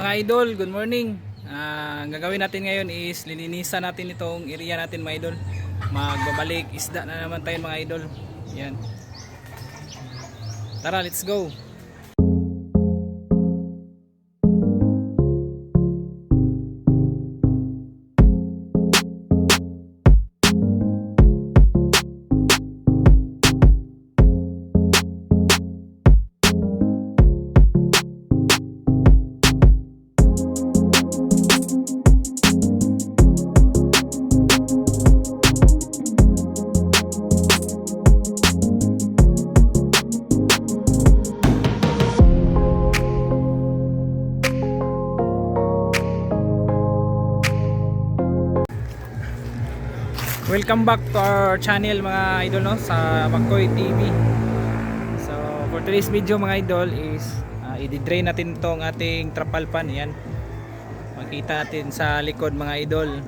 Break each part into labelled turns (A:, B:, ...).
A: Mga idol, good morning. Ah, ang gagawin natin ngayon is lilinisan natin itong area natin mga idol. Magbabalik isda na naman tayo mga idol. Yan. Tara, let's go. Welcome back to our channel mga idol no sa Makoy TV. So for today's video mga idol is uh, i-drain natin tong ating trapal pan yan. Makita natin sa likod mga idol.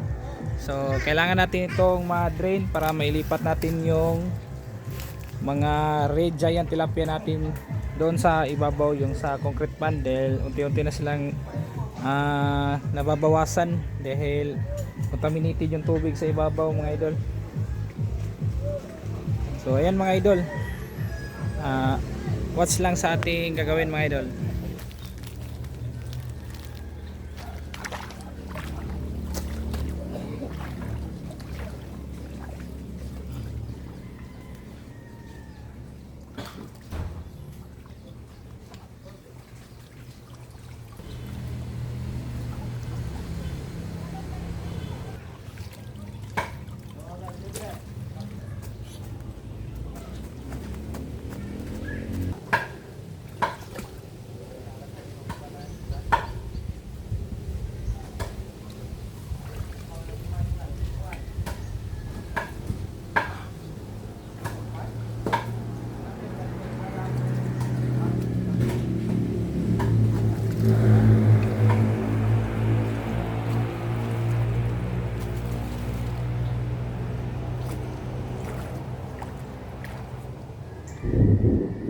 A: So kailangan natin itong ma-drain para mailipat natin yung mga red giant tilapia natin doon sa ibabaw yung sa concrete pan dahil unti-unti na silang ah, nababawasan dahil contaminated yung tubig sa ibabaw mga idol. So ayan mga idol. Ah, watch lang sa ating gagawin mga idol Thank you.